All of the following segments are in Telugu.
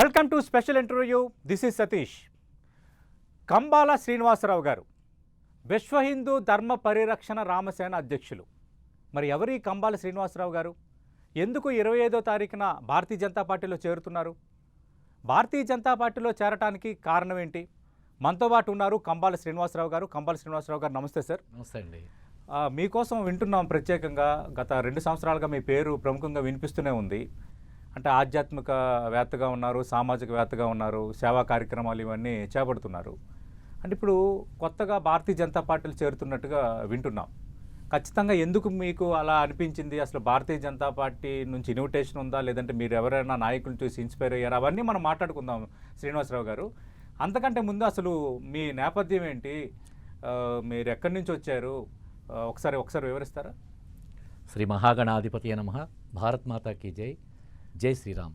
Welcome to special interview. This is Satish. Kambala Srinivasarao గారు విశ్వ హిందూ ధర్మ పరిరక్షణ రామసేన అధ్యక్షులు. మరి ఎవరి కంబాల శ్రీనివాసరావు గారు? ఎందుకు ఇరవై ఐదో తారీఖున భారతీయ జనతా పార్టీలో చేరుతున్నారు? భారతీయ జనతా పార్టీలో చేరటానికి కారణం ఏంటి? మనతో పాటు ఉన్నారు కంబాల శ్రీనివాసరావు గారు. కంబాల శ్రీనివాసరావు గారు నమస్తే సార్. నమస్తే అండి. మీకోసం వింటున్నాం ప్రత్యేకంగా. గత రెండు సంవత్సరాలుగా మీ పేరు ప్రముఖంగా వినిపిస్తూనే ఉంది. అంటే ఆధ్యాత్మిక వేత్తగా ఉన్నారు సామాజిక వేత్తగా ఉన్నారు సేవా కార్యక్రమాలు ఇవన్నీ చేపడుతున్నారు. అంటే ఇప్పుడు కొత్తగా భారతీయ జనతా పార్టీలు చేరుతున్నట్టుగా వింటున్నాం. ఖచ్చితంగా ఎందుకు మీకు అలా అనిపించింది? అసలు భారతీయ జనతా పార్టీ నుంచి ఇన్విటేషన్ ఉందా? లేదంటే మీరు ఎవరైనా నాయకులను చూసి ఇన్స్పైర్ అయ్యారు? అవన్నీ మనం మాట్లాడుకుందాం శ్రీనివాసరావు గారు. అంతకంటే ముందు అసలు మీ నేపథ్యం ఏంటి? మీరు ఎక్కడి నుంచి వచ్చారు? ఒకసారి ఒకసారి వివరిస్తారా? శ్రీ మహాగణాధిపతి నమ. భారత్ మాతాకి జై. జై శ్రీరామ్.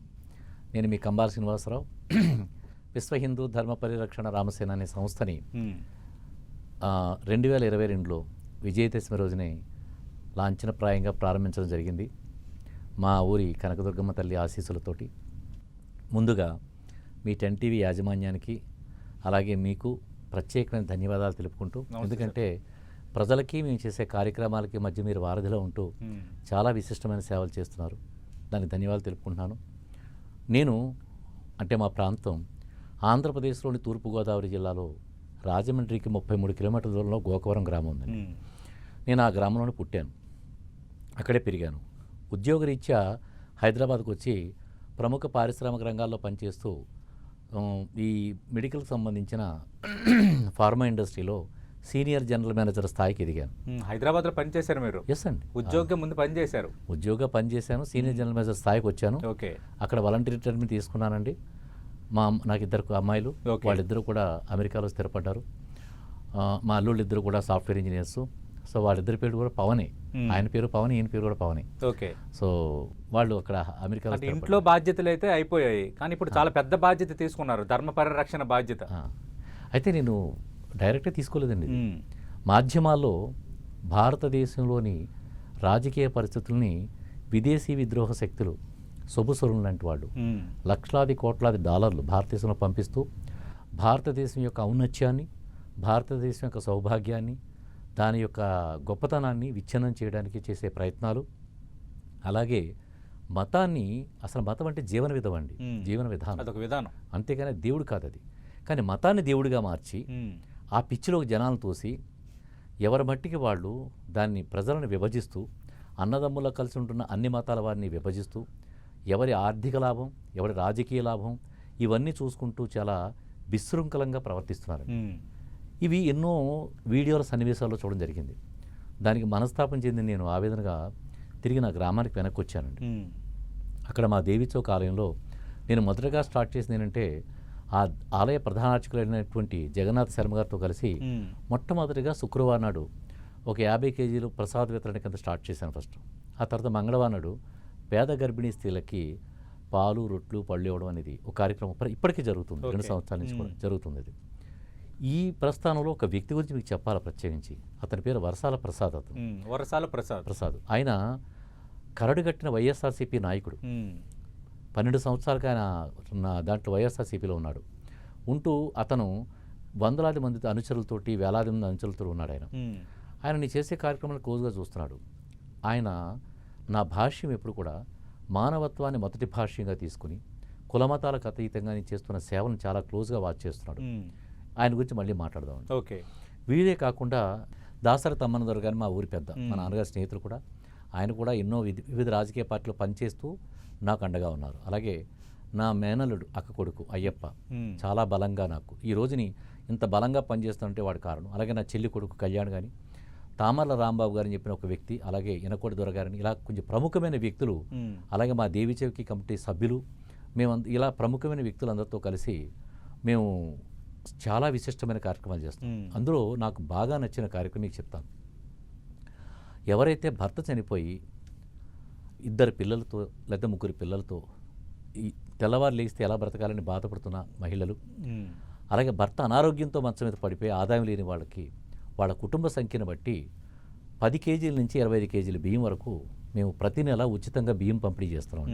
నేను మీ కంబాల శ్రీనివాసరావు. విశ్వ హిందూ ధర్మ పరిరక్షణ రామసేన అనే సంస్థని రెండు వేల ఇరవై రెండులో విజయదశమి రోజునే లాంఛనప్రాయంగా ప్రారంభించడం జరిగింది. మా ఊరి కనకదుర్గమ్మ తల్లి ఆశీస్సులతోటి. ముందుగా మీ టెన్ టీవీ యాజమాన్యానికి అలాగే మీకు ప్రత్యేకమైన ధన్యవాదాలు తెలుపుకుంటూ ఎందుకంటే ప్రజలకి మేము చేసే కార్యక్రమాలకి మధ్య మీరు వారధిలో ఉంటూ. చాలా విశిష్టమైన సేవలు చేస్తున్నారు. దానికి ధన్యవాదాలు తెలుపుకుంటున్నాను. నేను అంటే మా ప్రాంతం ఆంధ్రప్రదేశ్లోని తూర్పుగోదావరి జిల్లాలో రాజమండ్రికి ముప్పై మూడు కిలోమీటర్ల దూరంలో గోకవరం గ్రామం ఉందండి. నేను ఆ గ్రామంలోనే పుట్టాను. అక్కడే పెరిగాను. ఉద్యోగరీత్యా హైదరాబాద్కు వచ్చి ప్రముఖ పారిశ్రామిక రంగాల్లో పనిచేస్తూ ఈ మెడికల్కి సంబంధించిన ఫార్మా ఇండస్ట్రీలో సీనియర్ జనరల్ మేనేజర్ స్థాయికి ఎదిగాను. హైదరాబాద్లో పనిచేశారు మీరు? ఎస్ అండి. ఉద్యోగం ముందు పనిచేశారు? ఉద్యోగ పనిచేశాను. సీనియర్ జనరల్ మేనేజర్ స్థాయికి వచ్చాను. ఓకే. అక్కడ వాలంటీర్ రిటైర్మెంట్ తీసుకున్నానండి. మా నాకు ఇద్దరు అమ్మాయిలు. వాళ్ళిద్దరూ కూడా అమెరికాలో స్థిరపడ్డారు. మా అల్లుళ్ళు ఇద్దరు కూడా సాఫ్ట్వేర్ ఇంజనీర్స్. సో వాళ్ళిద్దరి పేరు కూడా పవనే. ఆయన పేరు పవన్ ఈయన పేరు కూడా పవనే. ఓకే. సో వాళ్ళు అక్కడ అమెరికాలో అంటే ఇంట్లో. బాధ్యతలు అయితే అయిపోయాయి. కానీ ఇప్పుడు చాలా పెద్ద బాధ్యత తీసుకున్నారు. ధర్మ పరిరక్షణ బాధ్యత. అయితే నేను డైరెక్ట్గా తీసుకోలేదండి. మాధ్యమాల్లో భారతదేశంలోని రాజకీయ పరిస్థితుల్ని విదేశీ విద్రోహ శక్తులు సొబుసొరులు లాంటి వాళ్ళు. లక్షలాది కోట్లాది డాలర్లు భారతదేశంలో పంపిస్తూ భారతదేశం యొక్క ఔన్నత్యాన్ని భారతదేశం యొక్క సౌభాగ్యాన్ని దాని యొక్క గొప్పతనాన్ని విచ్ఛిన్నం చేయడానికి చేసే ప్రయత్నాలు అలాగే మతాన్ని అసలు మతం అంటే జీవన విధం అండి. జీవన విధానం అదొక విధానం అంతేగాని దేవుడు కాదు అది కానీ మతాన్ని దేవుడిగా మార్చి. ఆ పిచ్చిలోకి జనాలను తోసి ఎవరి మట్టికి వాళ్ళు దాన్ని ప్రజలను విభజిస్తూ అన్నదమ్ముల కలిసి ఉంటున్న అన్ని మతాల వారిని విభజిస్తూ ఎవరి ఆర్థిక లాభం ఎవరి రాజకీయ లాభం ఇవన్నీ చూసుకుంటూ చాలా విశృంఖలంగా ప్రవర్తిస్తున్నారు. ఇవి ఎన్నో వీడియోల సన్నివేశాల్లో చూడడం జరిగింది దానికి మనస్తాపం చెంది నేను ఆవేదనగా తిరిగి నా గ్రామానికి వెనక్కి వచ్చానండి. అక్కడ మా దేవి చౌక్ ఆలయంలో నేను మొదటగా స్టార్ట్ చేసింది ఏంటంటే ఆ ఆలయ ప్రధానార్చకులైనటువంటి జగన్నాథ్ శర్మ గారితో కలిసి. మొట్టమొదటిగా శుక్రవారం నాడు ఒక యాభై కేజీలు ప్రసాద వితరణ కింద స్టార్ట్ చేశాను ఫస్ట్ ఆ తర్వాత మంగళవారం నాడు పేద గర్భిణీ స్త్రీలకి పాలు రొట్లు పళ్ళు ఇవ్వడం అనేది ఒక కార్యక్రమం ఇప్పటికీ జరుగుతుంది రెండు. సంవత్సరాల నుంచి కూడా. జరుగుతుంది అది ఈ ప్రస్థానంలో ఒక వ్యక్తి గురించి మీకు చెప్పాలి ప్రత్యేకించి అతని పేరు వరసాల ప్రసాద్ అతను. వరసాల ప్రసాద్ ప్రసాద్ ఆయన కరడుగట్టిన వైఎస్ఆర్సీపీ నాయకుడు. పన్నెండు సంవత్సరాలుగా ఆయన నా దాంట్లో వైఎస్ఆర్సీపీలో ఉన్నాడు. ఉంటూ అతను వందలాది మంది అనుచరులతోటి వేలాది మంది అనుచరులతో ఉన్నాడు ఆయన. ఆయన నీ చేసే కార్యక్రమాలు క్లోజ్గా చూస్తున్నాడు. ఆయన నా భాష్యం ఎప్పుడు కూడా మానవత్వాన్ని మొదటి భాష్యంగా తీసుకుని కులమతాలకు అతీతంగా నేను చేస్తున్న సేవలను చాలా క్లోజ్గా వాచ్ చేస్తున్నాడు. ఆయన గురించి మళ్ళీ మాట్లాడదాం ఓకే. వీడే కాకుండా దాసర తమ్మనదొర గారు మా ఊరి పెద్ద మా. నాన్నగారి స్నేహితులు కూడా. ఆయన కూడా ఎన్నో విధి వివిధ రాజకీయ పార్టీలో పనిచేస్తూ నాకు అండగా ఉన్నారు అలాగే నా మేనలుడు అక్క కొడుకు అయ్యప్ప. చాలా బలంగా నాకు ఈ రోజుని ఇంత బలంగా పనిచేస్తుంటే వాడి కారణం అలాగే నా చెల్లి కొడుకు కళ్యాణ్ కానీ తామర్ల రాంబాబు గారిని చెప్పిన ఒక వ్యక్తి అలాగే ఇనకోటి దొర గారిని ఇలా కొంచెం ప్రముఖమైన వ్యక్తులు. అలాగే మా దేవి చౌకి కమిటీ సభ్యులు మేము ఇలా ప్రముఖమైన వ్యక్తులందరితో కలిసి మేము చాలా విశిష్టమైన కార్యక్రమాలు చేస్తాం. అందులో నాకు బాగా నచ్చిన కార్యక్రమం మీకు చెప్తాను ఎవరైతే భర్త చనిపోయి ఇద్దరు పిల్లలతో లేదా ముగ్గురు పిల్లలతో ఈ తెల్లవారు లేస్తే ఎలా బ్రతకాలని బాధపడుతున్న మహిళలు. అలాగే భర్త అనారోగ్యంతో మంచం మీద పడిపోయి ఆదాయం లేని వాళ్ళకి వాళ్ళ కుటుంబ సంఖ్యను బట్టి పది కేజీల నుంచి ఇరవై ఐదు కేజీల బియ్యం వరకు మేము ప్రతి నెల ఉచితంగా బియ్యం పంపిణీ చేస్తున్నాం.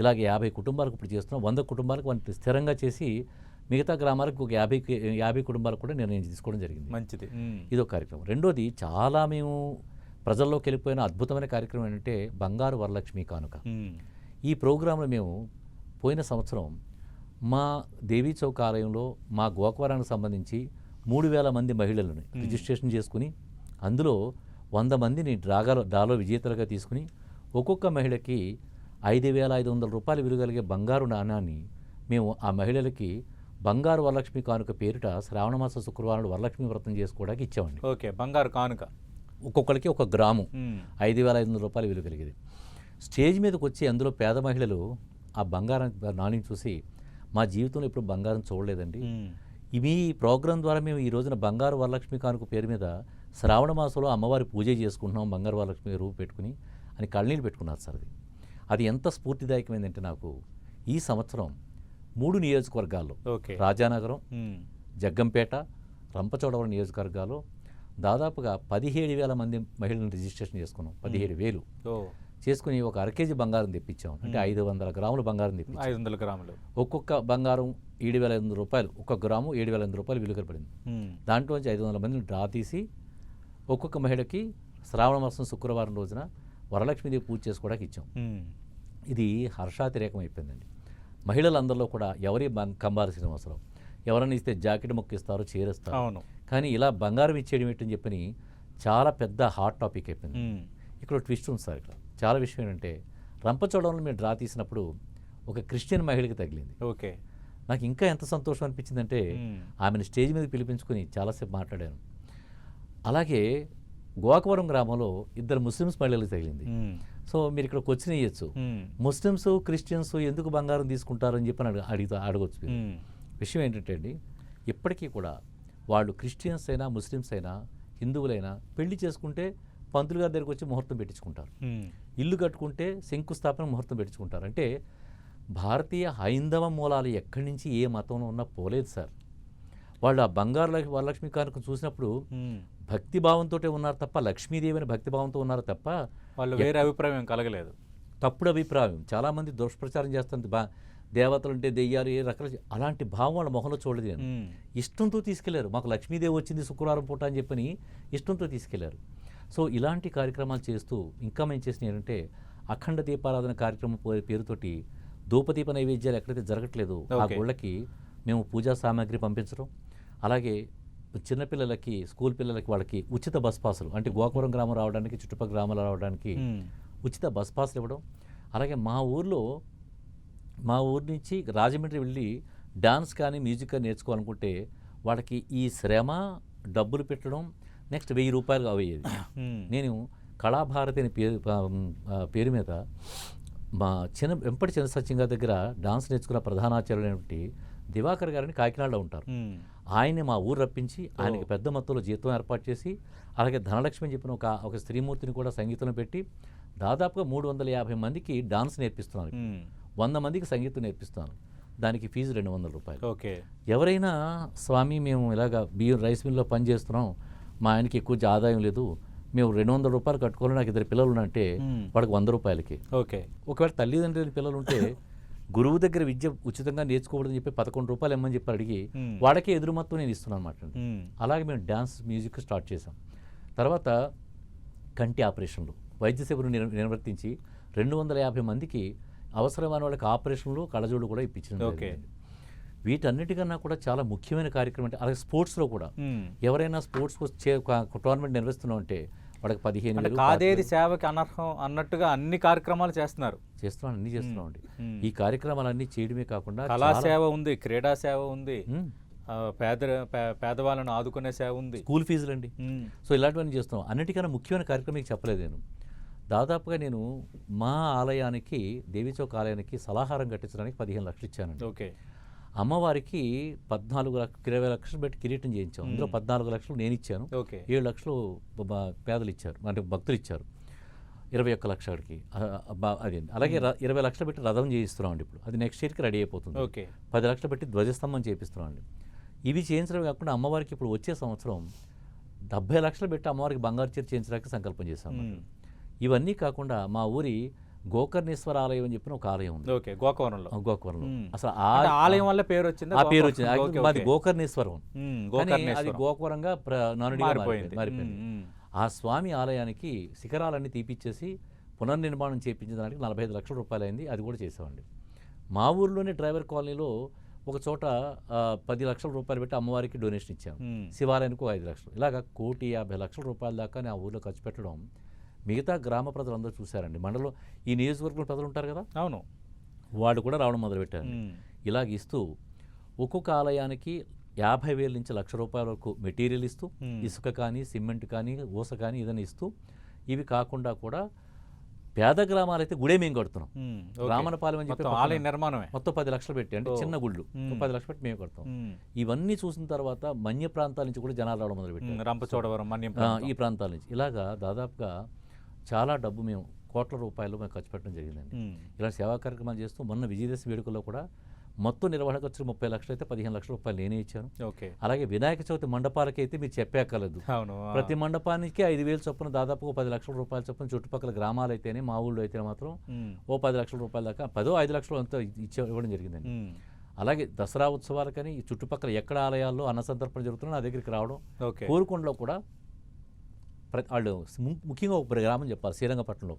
ఇలాగే యాభై కుటుంబాలకు ఇప్పుడు చేస్తున్నాం వంద కుటుంబాలకు వాటిని స్థిరంగా చేసి మిగతా గ్రామాలకు ఒక యాభై యాభై కుటుంబాలకు కూడా నిర్ణయం తీసుకోవడం జరిగింది మంచిది. ఇదో కార్యక్రమం రెండోది చాలా మేము ప్రజల్లోకి వెళ్ళిపోయిన అద్భుతమైన కార్యక్రమం ఏంటంటే బంగారు వరలక్ష్మి కానుక. ఈ ప్రోగ్రాంలో మేము పోయిన సంవత్సరం మా దేవీ చౌక్ ఆలయంలో మా గోకవరానికి సంబంధించి మూడు వేల మంది మహిళలను రిజిస్ట్రేషన్ చేసుకుని అందులో వంద మందిని డ్రాగాలో డ్రాలో విజేతలుగా తీసుకుని ఒక్కొక్క మహిళకి ఐదు వేల ఐదు వందల రూపాయలు విలువగలిగే బంగారు నాణాన్ని మేము ఆ మహిళలకి బంగారు వరలక్ష్మి కానుక పేరిట శ్రావణమాస శుక్రవారం వరలక్ష్మి వ్రతం చేసుకోవడానికి ఇచ్చామండి. ఓకే బంగారు కానుక. ఒక్కొక్కరికి ఒక గ్రాము. ఐదు వేల ఐదు వందల రూపాయలు విలువ కలిగేది. స్టేజ్ మీదకి వచ్చి అందులో పేద మహిళలు ఆ బంగారం నాణ్యం చూసి మా జీవితంలో ఇప్పుడు బంగారం చూడలేదండి. ఈ ప్రోగ్రాం ద్వారా మేము ఈ రోజున బంగారు వరలక్ష్మి కానుక పేరు మీద శ్రావణ మాసంలో అమ్మవారి పూజ చేసుకుంటున్నాం బంగారు వరలక్ష్మి రూపు పెట్టుకుని అని కళ్ళనీళ్ళు పెట్టుకున్నారు సార్ అది. అది ఎంత స్ఫూర్తిదాయకమైందంటే నాకు ఈ సంవత్సరం మూడు నియోజకవర్గాల్లో రాజానగరం. జగ్గంపేట రంపచోడవరం నియోజకవర్గాల్లో దాదాపుగా పదిహేడు వేల మంది మహిళలను రిజిస్ట్రేషన్ చేసుకున్నాం. పదిహేడు వేలు. చేసుకుని ఒక అర కేజీ బంగారం తెప్పించాం. అంటే ఐదు వందల గ్రాముల బంగారం తెప్పించాం. ఐదు వందల గ్రాములు. ఒక్కొక్క బంగారం ఏడు వేల ఐదు వందల రూపాయలు ఒక్క గ్రాము ఏడు వేల ఐదు రూపాయలు విలువ పడింది. దాంట్లోంచి ఐదు వందల మందిని డ్రా తీసి ఒక్కొక్క మహిళకి శ్రావణ మాసం శుక్రవారం రోజున వరలక్ష్మీదేవి పూజ చేసుకోవడానికి ఇచ్చాం. ఇది హర్షాతిరేకం అయిపోయిందండి. మహిళలందరిలో కూడా ఎవరి కంబార శ్రీనివాసరావు ఎవరైనా ఇస్తే జాకెట్ ముక్క ఇస్తారు చేరేస్తారు కానీ ఇలా బంగారం ఇచ్చేయడం ఏంటని చెప్పని చాలా పెద్ద హాట్ టాపిక్ అయిపోయింది. ఇక్కడ ట్విస్ట్ ఉంది సార్ ఇక్కడ చాలా విషయం ఏంటంటే రంపచోడవరంలో మేము డ్రా తీసినప్పుడు ఒక క్రిస్టియన్ మహిళకి తగిలింది ఓకే నాకు ఇంకా ఎంత సంతోషం అనిపించిందంటే. ఆమెను స్టేజ్ మీద పిలిపించుకొని చాలాసేపు మాట్లాడాను అలాగే గోకవరం గ్రామంలో ఇద్దరు ముస్లిమ్స్ మహిళలకు తగిలింది. సో మీరు ఇక్కడ క్వశ్చన్ వేయచ్చు ఉమ్. ముస్లిమ్స్ క్రిస్టియన్స్ ఎందుకు బంగారం తీసుకుంటారని చెప్పి అడుగు అడుగుతా. ఉమ్. విషయం ఏంటంటే అండి ఇప్పటికీ కూడా వాళ్ళు క్రిస్టియన్స్ అయినా ముస్లిమ్స్ అయినా హిందువులైనా పెళ్ళి చేసుకుంటే పంతులు గారి దగ్గరికి వచ్చి ముహూర్తం పెట్టించుకుంటారు. ఇల్లు కట్టుకుంటే శంకుస్థాపన ముహూర్తం పెట్టించుకుంటారు. అంటే భారతీయ హైందవ మూలాలు ఎక్కడి నుంచి ఏ మతంలో ఉన్నా పోలేదు సార్. వాళ్ళు ఆ బంగారు లక్ష్మి వరలక్ష్మి కానుక చూసినప్పుడు ఉమ్. భక్తి భావంతో ఉన్నారు తప్ప లక్ష్మీదేవి అని భక్తి భావంతో ఉన్నారు తప్ప వాళ్ళు వేరే అభిప్రాయం కలగలేదు. తప్పుడు అభిప్రాయం. చాలామంది దుష్ప్రచారం చేస్తుంది బా దేవతలు అంటే దెయ్యాలు ఏ రకాల అలాంటి భావం వాళ్ళ మొహంలో చూడలేదు నేను. ఇష్టంతో తీసుకెళ్ళారు మాకు లక్ష్మీదేవి వచ్చింది శుక్రవారం పూట అని చెప్పని ఇష్టంతో తీసుకెళ్ళారు సో ఇలాంటి కార్యక్రమాలు చేస్తూ ఇంకా మేము చేసిన ఏంటంటే అఖండ దీపారాధన కార్యక్రమం పేరుతోటి ధూపదీప నైవేద్యాలు ఎక్కడైతే జరగట్లేదు ఆ. గుళ్ళకి మేము పూజా సామాగ్రి పంపించడం అలాగే చిన్నపిల్లలకి స్కూల్ పిల్లలకి వాళ్ళకి ఉచిత బస్ పాసులు అంటే గోకవరం గ్రామం రావడానికి చుట్టుపక్కల గ్రామాలు రావడానికి. ఉచిత బస్ పాస్లు ఇవ్వడం అలాగే మా ఊర్లో మా ఊరు నుంచి రాజమండ్రి వెళ్ళి డాన్స్ కానీ మ్యూజిక్ కానీ నేర్చుకోవాలనుకుంటే వాళ్ళకి ఈ శ్రమ డబ్బులు పెట్టడం నెక్స్ట్ వెయ్యి రూపాయలు ఉమ్. నేను కళాభారతి అనే పేరు పేరు మీద మా చిన్న వెంపటి చిన్న సత్యం గారి దగ్గర డాన్స్ నేర్చుకున్న ప్రధానాచార్యులైనటువంటి దివాకర్ గారిని కాకినాడలో ఉంటారు. ఆయన్ని మా ఊరు రప్పించి ఆయనకి పెద్ద మొత్తంలో జీతం ఏర్పాటు చేసి అలాగే ధనలక్ష్మి అని చెప్పిన ఒక ఒక స్త్రీమూర్తిని కూడా సంగీతంలో పెట్టి దాదాపుగా మూడు వందల యాభై మందికి డాన్స్ నేర్పిస్తున్నాను ఉమ్. వంద మందికి సంగీతం నేర్పిస్తున్నాను దానికి ఫీజు రెండు వందల రూపాయలు. ఓకే. ఎవరైనా స్వామి మేము ఇలాగ బియ్యం రైస్ మిల్లో పని చేస్తున్నాం మా ఆయనకి ఎక్కువ ఆదాయం లేదు మేము రెండు వందల రూపాయలు కట్టుకోవాలి నాకు ఇద్దరు పిల్లలు ఉన్నంటే మ్మ్. వాడికి వంద రూపాయలకి. ఓకే. ఒకవేళ తల్లిదండ్రుల పిల్లలు ఉంటే గురువు దగ్గర విద్య ఉచితంగా నేర్చుకోకూడదని చెప్పి పదకొండు రూపాయలు ఇమ్మని చెప్పి అడిగి. వాడికే ఎదురు మొత్తం నేను ఇస్తున్నాను అనమాట. అలాగే మేము డ్యాన్స్ మ్యూజిక్ స్టార్ట్ చేసాం తర్వాత కంటి ఆపరేషన్లు వైద్య సేవలు నిర్- నిర్వర్తించి రెండు వందల యాభై మందికి అవసరమైన వాళ్ళకి ఆపరేషన్లు కళ్ళజోడు కూడా ఇప్పించింది ఓకే. వీటన్నిటికన్నా కూడా చాలా ముఖ్యమైన కార్యక్రమం అంటే అలాగే స్పోర్ట్స్లో కూడా. ఎవరైనా స్పోర్ట్స్ టోర్నమెంట్ నిర్వహిస్తున్నాం అంటే వాళ్ళకి పదిహేను కాదేది సేవకి అనర్హం అన్నట్టుగా అన్ని కార్యక్రమాలు చేస్తున్నారు. చేస్తున్నాం అన్ని చేస్తున్నాం అండి. మ్మ్. ఈ కార్యక్రమాలన్నీ చేయడమే కాకుండా కళా సేవ ఉంది క్రీడా సేవ ఉంది పేద పేదవాళ్ళను ఆదుకునే సేవ ఉంది. స్కూల్ ఫీజులు అండి. సో ఇలాంటివన్నీ చేస్తున్నాం. అన్నిటికన్నా ముఖ్యమైన కార్యక్రమం చెప్పలేదు నేను. దాదాపుగా నేను మా ఆలయానికి దేవి చౌక్ ఆలయానికి సలహారం కట్టించడానికి పదిహేను లక్షలు ఇచ్చానండి. ఓకే. అమ్మవారికి పద్నాలుగు లక్ష ఇరవై లక్షలు పెట్టి కిరీటం చేయించాం. అందులో. పద్నాలుగు లక్షలు నేను ఇచ్చాను. ఓకే. ఏడు లక్షలు పేదలు ఇచ్చారు. అంటే భక్తులు ఇచ్చారు. ఇరవై ఒక్క లక్షలకి అది అలాగే ఇరవై లక్షలు పెట్టి రథం చేయిస్తున్నాం అండి ఇప్పుడు. అది నెక్స్ట్ ఇయర్కి రెడీ అయిపోతుంది. ఓకే. పది లక్షలు పెట్టి ధ్వజస్తంభం చేపిస్తున్నాం అండి ఇవి చేయించడం కాకుండా అమ్మవారికి ఇప్పుడు వచ్చే సంవత్సరం డెబ్బై లక్షలు పెట్టి అమ్మవారికి బంగారు చీర చేయించడానికి సంకల్పం చేశాం. ఇవన్నీ కాకుండా మా ఊరి గోకర్ణేశ్వర ఆలయం అని చెప్పిన ఒక ఆలయం ఉంది. ఓకే గోకవరంలో మ్మ్. అసలు ఆ ఆలయం వల్ల పేరు వచ్చింది? ఆ పేరు వచ్చింది. మాది గోకర్ణేశ్వరం. అది గోకవరంగా నానుడిగా మారిపోయింది. ఆ స్వామి ఆలయానికి శిఖరాలన్నీ తీపిచ్చేసి పునర్నిర్మాణం చేయించడానికి నలభై ఐదు లక్షల రూపాయలు అయింది. అది కూడా చేసామండి మా ఊర్లోనే డ్రైవర్ కాలనీలో ఒక చోట పది లక్షల రూపాయలు పెట్టి అమ్మవారికి డొనేషన్ ఇచ్చాం. మ్మ్. శివాలయానికి ఐదు లక్షలు. ఇలాగ కోటి యాభై లక్షల రూపాయల దాకా ఆ ఊర్లో ఖర్చు పెట్టడం మిగతా గ్రామ ప్రజలందరూ చూశారండి మండలం ఈ నియోజకవర్గంలో ప్రజలు ఉంటారు కదా అవును వాళ్ళు కూడా రావడం మొదలుపెట్టారు. ఇలాగ ఇస్తూ ఒక్కొక్క ఆలయానికి యాభై వేల నుంచి లక్ష రూపాయల వరకు మెటీరియల్ ఇస్తూ. ఇసుక కానీ సిమెంట్ కానీ ఊస కానీ ఏదైనా ఇస్తూ ఇవి కాకుండా కూడా పేద గ్రామాలైతే గుడే మేము కడుతున్నాం. రామనపాలెం అని చెప్పి ఆలయ నిర్మాణమే మొత్తం పది లక్షలు పెట్టి అంటే. చిన్న గుళ్ళు పది లక్షలు పెట్టి మేము కడతాం. ఇవన్నీ చూసిన తర్వాత మన్య ప్రాంతాల నుంచి కూడా జనాలు రావడం. మొదలుపెట్టారు రంపచోడవరం. ఈ ప్రాంతాల నుంచి ఇలాగా దాదాపుగా చాలా డబ్బు మేము కోట్ల రూపాయలు మేము ఖర్చు పెట్టడం జరిగిందండి. ఇలా సేవా కార్యక్రమాలు చేస్తూ మొన్న విజయదశమి వేడుకల్లో కూడా మొత్తం నిర్వహణ ఖర్చు ముప్పై లక్షలు అయితే పదిహేను లక్షల రూపాయలు నేనే ఇచ్చాను ఓకే అలాగే వినాయక చవితి మండపాలకి అయితే మీరు ఆ. ప్రతి మండపానికి ఐదు వేలు చొప్పున దాదాపు పది లక్షల రూపాయల చొప్పున చుట్టుపక్కల గ్రామాలు అయితేనే మా ఊళ్ళో అయితే మాత్రం. ఓ పది లక్షల రూపాయల దాకా పదో ఐదు లక్షలు అంతా ఇచ్చే ఇవ్వడం జరిగిందండి. అలాగే దసరా ఉత్సవాలకని ఈ చుట్టుపక్కల ఎక్కడ ఆలయాల్లో అన్న సంతర్పణ జరుగుతున్నా నా దగ్గరికి రావడం ఓకే కోరుకొండలో కూడా వాళ్ళు ముఖ్యంగా ఒక గ్రామం చెప్పాలి శ్రీరంగపట్నంలో.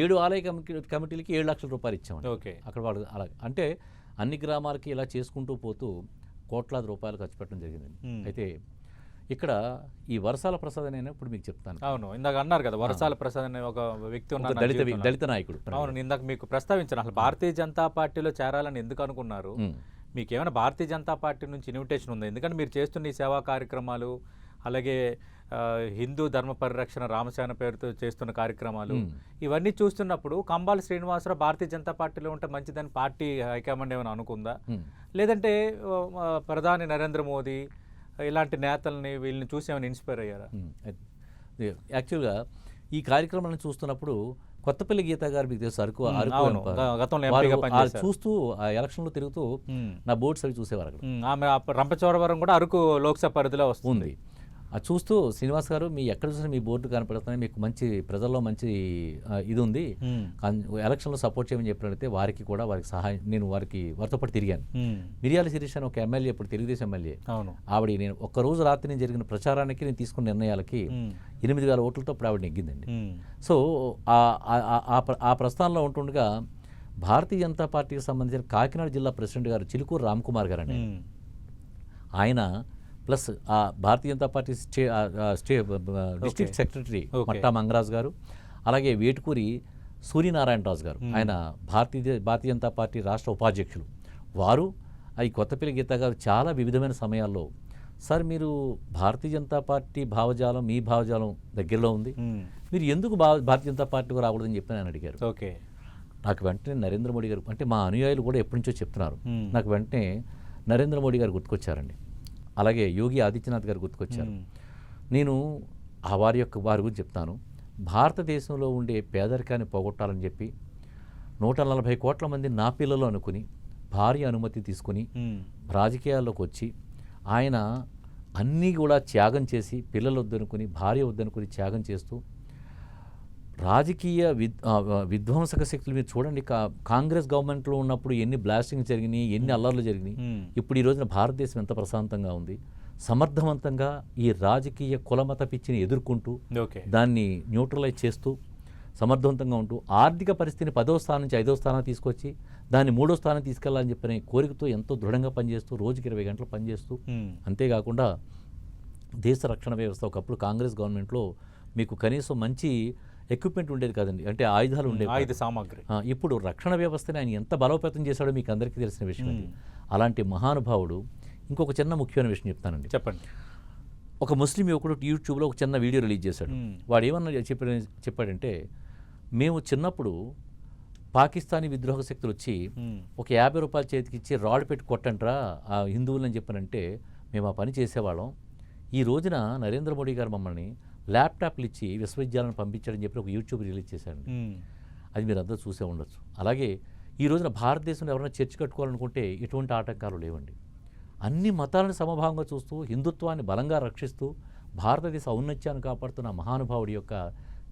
ఏడు ఆలయ కమిటీ కమిటీలకి ఏడు లక్షల రూపాయలు ఇచ్చామండి ఓకే. అక్కడ వాళ్ళు అలా అంటే అన్ని గ్రామాలకి ఇలా చేసుకుంటూ పోతూ కోట్లాది రూపాయలు ఖర్చు పెట్టడం జరిగిందండి మ్మ్. అయితే ఇక్కడ ఈ వరసాల ప్రసాద్ నేను ఇప్పుడు మీకు చెప్తాను. అవును ఇందాక అన్నారు కదా వరసాల ప్రసాద్ అనే ఒక వ్యక్తి ఒక ఉన్నారు నా దళిత. దళిత నాయకుడు. అవును ఇందాక మీకు ప్రస్తావించాను అసలు భారతీయ జనతా పార్టీలో చేరాలని ఎందుకు అనుకున్నారు? మ్మ్. మీకు ఏమైనా భారతీయ జనతా పార్టీ నుంచి ఇన్విటేషన్ ఉందా? ఎందుకంటే మీరు చేస్తున్న ఈ సేవా కార్యక్రమాలు అలాగే హిందూ ధర్మ పరిరక్షణ రామసేన పేరుతో చేస్తున్న కార్యక్రమాలు. ఇవన్నీ చూస్తున్నప్పుడు కంబాల శ్రీనివాసరావు భారతీయ జనతా పార్టీలో ఉంటే మంచిదని పార్టీ హైకమాండ్ ఏమైనా అనుకుందా. లేదంటే ప్రధాని నరేంద్ర మోదీ ఇలాంటి నేతల్ని వీళ్ళని చూసి ఏమైనా ఇన్స్పైర్ అయ్యారా? యాక్చువల్గా ఈ కార్యక్రమాలను చూస్తున్నప్పుడు కొత్తపల్లి గీత గారు మీకు తెలుసు అరకు అరకు. చూస్తూ ఆ ఎలక్షన్లో తిరుగుతూ. నా బోర్డ్స్ అవి చూసేవారు అక్కడ. రంపచోడవరం కూడా అరకు లోక్సభ పరిధిలో వస్తుంది. అది చూస్తూ శ్రీనివాస్ గారు మీ ఎక్కడ చూసినా మీ బోర్డు కనపడుతున్నాయి మీకు మంచి ప్రజల్లో మంచి ఇది ఉంది ఎలక్షన్లో సపోర్ట్ చేయమని చెప్పినట్లయితే వారికి కూడా వారికి సహాయం నేను వారికి వారితో పాటు తిరిగాను. మిరియాల శిరీష్ అని ఒక ఎమ్మెల్యే ఇప్పుడు తెలుగుదేశం ఎమ్మెల్యే అవును ఆవిడ నేను ఒక్క రోజు రాత్రి నేను జరిగిన ప్రచారానికి నేను తీసుకున్న నిర్ణయాలకి. ఎనిమిది వేల ఓట్లతో ఇప్పుడు ఆవిడ నెగ్గిందండి. సో ఆ- ఆ- ఆ- ఆ ప్ర- ఆ ప్రస్థానంలో ఉంటుండగా భారతీయ జనతా పార్టీకి సంబంధించిన కాకినాడ జిల్లా ప్రెసిడెంట్ గారు చిలుకూరు రామ్ కుమార్ గారు. ఆయన ప్లస్ ఆ Bharatiya Janata Party stay stay district secretary. Matta Mangaraju గారు అలాగే వేటుకూరి సూర్యనారాయణ రాజు గారు. ఆయన భారతీయ భారతీయ జనతా పార్టీ రాష్ట్ర ఉపాధ్యక్షులు. వారు ఈ కొత్తపల్లి గీత గారు చాలా వివిధమైన సమయాల్లో సార్ మీరు భారతీయ జనతా పార్టీ భావజాలం మీ భావజాలం దగ్గరలో ఉంది. మీరు ఎందుకు భారతీయ జనతా పార్టీకి రాకూడదని చెప్పి ఆయన అడిగారు. ఓకే. నాకు వెంటనే నరేంద్ర మోడీ గారు అంటే మా అనుయాయులు కూడా ఎప్పటి నుంచో చెప్తున్నారు. నాకు వెంటనే నరేంద్ర మోడీ గారు గుర్తుకొచ్చారండి. అలాగే యోగి ఆదిత్యనాథ్ గారు గుర్తుకొచ్చారు. నేను ఆ వారి యొక్క వారి గురించి చెప్తాను భారతదేశంలో ఉండే పేదరికాన్ని పోగొట్టాలని చెప్పి నూట నలభై కోట్ల మంది నా పిల్లలు అనుకుని భార్య అనుమతి తీసుకుని. రాజకీయాల్లోకి వచ్చి ఆయన అన్నీ కూడా త్యాగం చేసి పిల్లలు వద్దనుకుని భార్య వద్దనుకుని త్యాగం చేస్తూ రాజకీయ విధ్వంసక శక్తులు మీరు చూడండి కాంగ్రెస్ గవర్నమెంట్లో ఉన్నప్పుడు ఎన్ని బ్లాస్టింగ్ జరిగినాయి ఎన్ని అల్లర్లు జరిగినాయి. ఇప్పుడు ఈ రోజున భారతదేశం ఎంత ప్రశాంతంగా ఉంది సమర్థవంతంగా ఈ రాజకీయ కులమత పిచ్చిని ఎదుర్కొంటూ ఓకే దాన్ని న్యూట్రలైజ్ చేస్తూ సమర్థవంతంగా ఉంటూ ఆర్థిక పరిస్థితిని పదో స్థానం నుంచి ఐదో స్థానం తీసుకొచ్చి దాన్ని మూడో స్థానం తీసుకెళ్ళాలని చెప్పిన కోరికతో ఎంతో దృఢంగా పనిచేస్తూ రోజుకి ఇరవై గంటలు పనిచేస్తూ. అంతేకాకుండా దేశ రక్షణ వ్యవస్థ ఒకప్పుడు కాంగ్రెస్ గవర్నమెంట్లో మీకు కనీసం మంచి ఎక్విప్మెంట్ ఉండేది కాదండి అంటే ఆయుధాలు ఉండేవి ఆయుధ. సామాగ్రి ఇప్పుడు రక్షణ వ్యవస్థని ఆయన ఎంత బలోపేతం చేశాడో మీకు అందరికీ తెలిసిన విషయం. అలాంటి మహానుభావుడు ఇంకొక చిన్న ముఖ్యమైన విషయం చెప్తానండి చెప్పండి ఒక ముస్లిం యువకుడు యూట్యూబ్లో ఒక చిన్న వీడియో రిలీజ్ చేశాడు. వాడు ఏమన్నా చెప్పాడు చెప్పాడంటే మేము చిన్నప్పుడు పాకిస్తానీ విద్రోహ శక్తులు వచ్చి. ఒక యాభై రూపాయల చేతికి ఇచ్చి రాడ్ పెట్టి కొట్టంట్రా ఆ హిందువులని చెప్పానంటే మేము ఆ పని చేసేవాళ్ళం ఈ రోజున నరేంద్ర మోడీ గారు మమ్మల్ని ల్యాప్టాప్లు ఇచ్చి విశ్వవిద్యాలయం పంపించాడని చెప్పి ఒక యూట్యూబ్ రిలీజ్ చేశాడు. అది మీరు అందరూ చూసే ఉండొచ్చు అలాగే ఈ రోజున భారతదేశంలో ఎవరైనా చర్చ కట్టుకోవాలనుకుంటే ఎటువంటి ఆటంకాలు లేవండి అన్ని మతాలను సమభావంగా చూస్తూ హిందుత్వాన్ని బలంగా రక్షిస్తూ భారతదేశ ఔన్నత్యాన్ని కాపాడుతున్న మహానుభావుడి యొక్క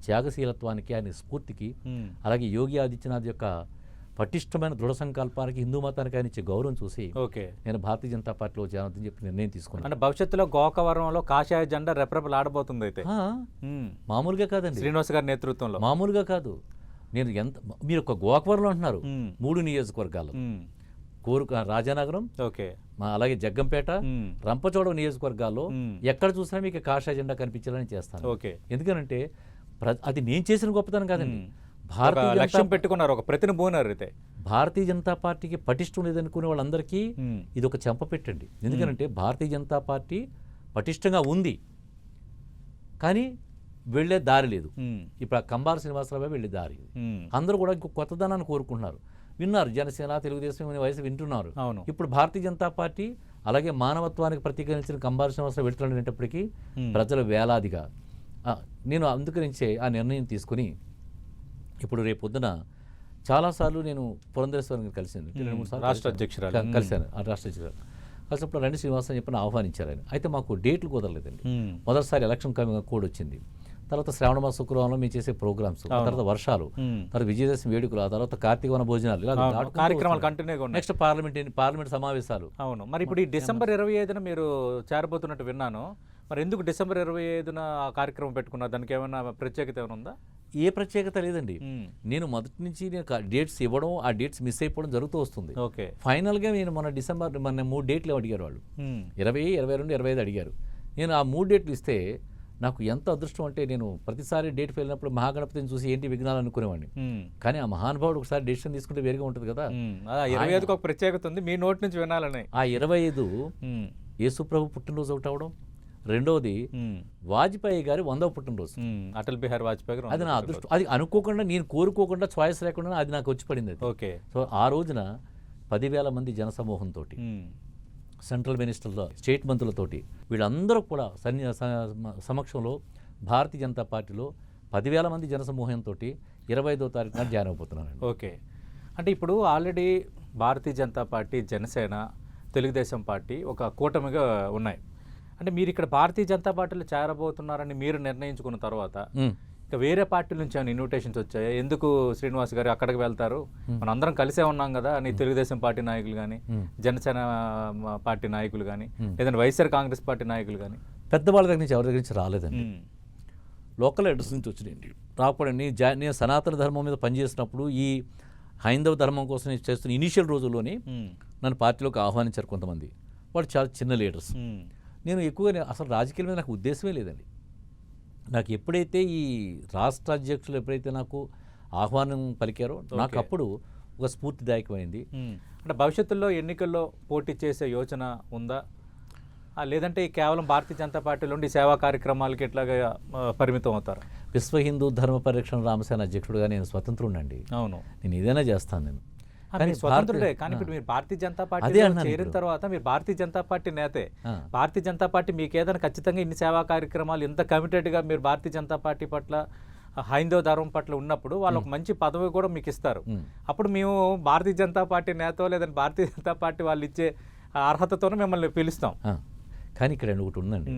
త్యాగశీలత్వానికి ఆయన స్ఫూర్తికి. అలాగే యోగి ఆదిత్యనాథ్ యొక్క పటిష్టమైన దృఢ సంకల్పానికి హిందూ మతానికి ఆయన ఇచ్చే గౌరవం చూసి ఓకే. నేను భారతీయ జనతా పార్టీలో చేరొద్దని చెప్పి నిర్ణయం తీసుకున్నాను. అంటే భవిష్యత్తులో గోకవరంలో కాషాయ జెండా రెపరెపలు ఆడబోతుంది అయితే. మామూలుగా కాదండి. శ్రీనివాస్ గారి నేతృత్వంలో. మామూలుగా కాదు. నేను ఎంత మీరు ఒక గోకవరంలో అంటున్నారు. మూడు నియోజకవర్గాలు. కోరుక రాజానగరం ఓకే. మా అలాగే జగ్గంపేట ఉమ్. రంపచోడవ నియోజకవర్గాల్లో. ఎక్కడ చూసినా మీకు కాషాయ జెండా కనిపించాలని చేస్తాను. ఓకే. ఎందుకనంటే అది నేను చేసిన గొప్పతనం కాదండి. లక్ష్యం జనతా పెట్టుకున్నారు ఒక ప్రతిని బోనారు అయితే. భారతీయ జనతా పార్టీకి పటిష్టం లేదనుకునే వాళ్ళందరికీ. ఇది ఒక చెంప పెట్టండి. ఎందుకంటే భారతీయ జనతా పార్టీ పటిష్టంగా ఉంది. కానీ వెళ్ళే దారి లేదు. ఇప్పుడు ఆ కంబాల శ్రీనివాసరావు వెళ్ళే దారి. అందరూ కూడా ఇంకో కొత్తదనాన్ని కోరుకుంటున్నారు. విన్నారు జనసేన తెలుగుదేశం అనే వయసు వింటున్నారు. అవును. ఇప్పుడు భారతీయ జనతా పార్టీ అలాగే మానవత్వానికి ప్రతీకరించిన కంబాల శ్రీనివాసరావు వెళ్తున్నప్పటికీ ఉమ్. ప్రజలు వేలాదిగా. నేను అందుకరించే ఆ నిర్ణయం తీసుకుని ఇప్పుడు రేపు పొద్దున చాలాసార్లు నేను పురంధరేశ్వరం కలిసాను రెండు మూడు సార్లు రాష్ట్ర కలిశాను. అధ్యక్షురాలు. కలిశాను. ఆ రాష్ట్ర అధ్యక్షురాలు. కలిసినప్పుడు రండి శ్రీనివాస్ అని చెప్పి ఆహ్వానించారు ఆయన. అయితే మాకు డేట్లు కుదరలేదండి. మొదటిసారి ఎలక్షన్ కమి- కోడ్ వచ్చింది. తర్వాత శ్రావణ మాస శుక్రవారంలో మేము చేసే ప్రోగ్రామ్స్ ఆ తర్వాత వర్షాలు. తర్వాత విజయదశమి వేడుకలు ఆ తర్వాత కార్తీక వన భోజనాలు కార్యక్రమాలు ఉన్నాయి. నెక్స్ట్ పార్లమెంట్ పార్లమెంట్ సమావేశాలు. అవును. మరి ఇప్పుడు ఈ డిసెంబర్ ఇరవై ఐదున మీరు చేరబోతున్నట్టు విన్నాను. మరి ఎందుకు డిసెంబర్ ఇరవై ఐదున ఆ కార్యక్రమం పెట్టుకున్నారు? దానికి ఏమైనా ప్రత్యేకత ఏమైనా ఉందా? ఏ ప్రత్యేకత లేదండి. నేను మొదటి నుంచి నేను డేట్స్ ఇవ్వడం ఆ డేట్స్ మిస్ అయిపోవడం జరుగుతూ వస్తుంది. ఓకే. ఫైనల్గా నేను మన డిసెంబర్ మన మూడు డేట్లు అడిగారు వాళ్ళు. ఇరవై ఇరవై రెండు ఇరవై ఐదు అడిగారు. నేను ఆ మూడు డేట్లు ఇస్తే నాకు ఎంత అదృష్టం అంటే నేను ప్రతిసారి డేట్ వెళ్ళినప్పుడు మహాగణపతిని చూసి ఏంటి విఘ్నాలు అనుకునేవాడిని. కానీ ఆ మహానుభావుడు ఒకసారి డెసిషన్ తీసుకుంటే వేరుగా ఉంటుంది కదా. ఇరవై ఐదుకి ఒక ప్రత్యేకత ఉంది. మీ నోటి నుంచి వినాలని. ఆ ఇరవై ఐదు. యేసుప్రభు పుట్టినరోజు ఒకటి అవడం రెండవది. వాజ్పేయి గారి వందవ పుట్టినరోజు. అటల్ బిహారీ వాజ్పేయి గారు అది నా అదృష్టం. అది అనుకోకుండా నేను కోరుకోకుండా చాయిస్ లేకుండా అది నాకు వచ్చి పడింది ఓకే. సో ఆ రోజున పదివేల మంది జనసమూహంతో. సెంట్రల్ మినిస్టర్ల స్టేట్ మంత్రులతోటి వీళ్ళందరూ కూడా సన్ని స- సమక్షంలో భారతీయ జనతా పార్టీలో పదివేల మంది జనసమూహంతో ఇరవై ఐదో తారీఖున జాయిన్ అయిపోతున్నాను ఓకే. అంటే ఇప్పుడు already Bharatiya Janata Party Janasena Telugudesam Party ఒక కూటమిగా ఉన్నాయి. అంటే మీరు ఇక్కడ భారతీయ జనతా పార్టీలో చేరబోతున్నారని మీరు నిర్ణయించుకున్న తర్వాత ఇక వేరే పార్టీల నుంచి ఏమైనా ఇన్విటేషన్స్ వచ్చాయా? ఎందుకు శ్రీనివాస్ గారు అక్కడికి వెళ్తారు? మనం అందరం కలిసే ఉన్నాం కదా అని తెలుగుదేశం పార్టీ నాయకులు కానీ జనసేన పార్టీ నాయకులు కానీ లేదంటే వైఎస్ఆర్ కాంగ్రెస్ పార్టీ నాయకులు కానీ పెద్దవాళ్ళ దగ్గర నుంచి ఎవరి దగ్గర నుంచి రాలేదండి. లోకల్ అడ్రస్ నుంచి వచ్చినాయండి. రాకపోవడండి జా నేను సనాతన ధర్మం మీద పనిచేసినప్పుడు ఈ హైందవ ధర్మం కోసం నేను చేస్తున్న ఇనీషియల్ రోజుల్లోనే నన్ను పార్టీలోకి ఆహ్వానించారు కొంతమంది. వాళ్ళు చాలా చిన్న లీడర్స్. నేను ఎక్కువగా అసలు రాజకీయాల మీద నాకు ఉద్దేశమే లేదండి. నాకు ఎప్పుడైతే ఈ రాష్ట్ర అధ్యక్షులు ఎప్పుడైతే నాకు ఆహ్వానం పలికారో నాకు. అప్పుడు ఒక స్ఫూర్తిదాయకమైంది. అంటే భవిష్యత్తులో ఎన్నికల్లో పోటీ చేసే యోచన ఉందా? లేదంటే కేవలం భారతీయ జనతా పార్టీలో ఉండి సేవా కార్యక్రమాలకి ఎట్లాగా పరిమితం అవుతారు? విశ్వ హిందూ ధర్మ పరిరక్షణ రామసేన అధ్యక్షుడుగా నేను స్వతంత్రుడండి అవును. నేను ఏదైనా చేస్తాను నేను. కానీ స్వతంత్రుడే కానీ ఇప్పుడు. మీరు భారతీయ జనతా అన్నాను చేరిన. తర్వాత మీరు భారతీయ జనతా పార్టీ నేతే. భారతీయ జనతా పార్టీ మీకు ఏదైనా ఖచ్చితంగా ఇన్ని సేవా కార్యక్రమాలు ఇంత కమిటెడ్గా మీరు భారతీయ జనతా పార్టీ పట్ల హైందవ ధర్మం పట్ల ఉన్నప్పుడు వాళ్ళు ఒక మంచి పదవి కూడా మీకు ఇస్తారు. అప్పుడు మేము భారతీయ జనతా పార్టీ నేతో లేదంటే భారతీయ జనతా పార్టీ వాళ్ళు ఇచ్చే అర్హతతోనే మిమ్మల్ని పిలుస్తాం. కానీ ఇక్కడ ఒకటి ఉందండి.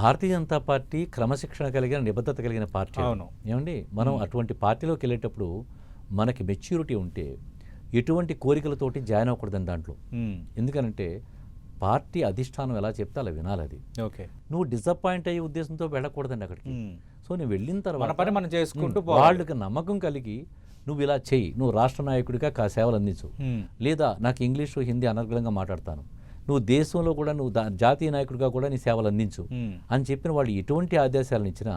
భారతీయ జనతా పార్టీ క్రమశిక్షణ కలిగిన నిబద్ధత కలిగిన పార్టీ అవును. ఏమండి మనం అటువంటి పార్టీలోకి వెళ్ళేటప్పుడు మనకి మెచ్యూరిటీ ఉంటే ఎటువంటి కోరికలతోటి జాయిన్ అవ్వకూడదని దాంట్లో. ఎందుకనంటే పార్టీ అధిష్టానం ఎలా చెప్తే అలా వినాలి అది ఓకే నువ్వు డిసప్పాయింట్ అయ్యే ఉద్దేశంతో వెళ్ళకూడదండి అక్కడికి. సో నేను వెళ్ళిన తర్వాత పని మనం చేసుకుంటూ. వాళ్ళకి నమ్మకం కలిగి నువ్వు ఇలా చెయ్యి నువ్వు రాష్ట్ర నాయకుడిగా కా సేవలు అందించు. లేదా నాకు ఇంగ్లీషు హిందీ అనర్గళంగా మాట్లాడతాను నువ్వు దేశంలో కూడా నువ్వు జాతీయ నాయకుడిగా కూడా నీ సేవలు అందించు. అని చెప్పిన వాళ్ళు ఎటువంటి ఆదేశాలను ఇచ్చినా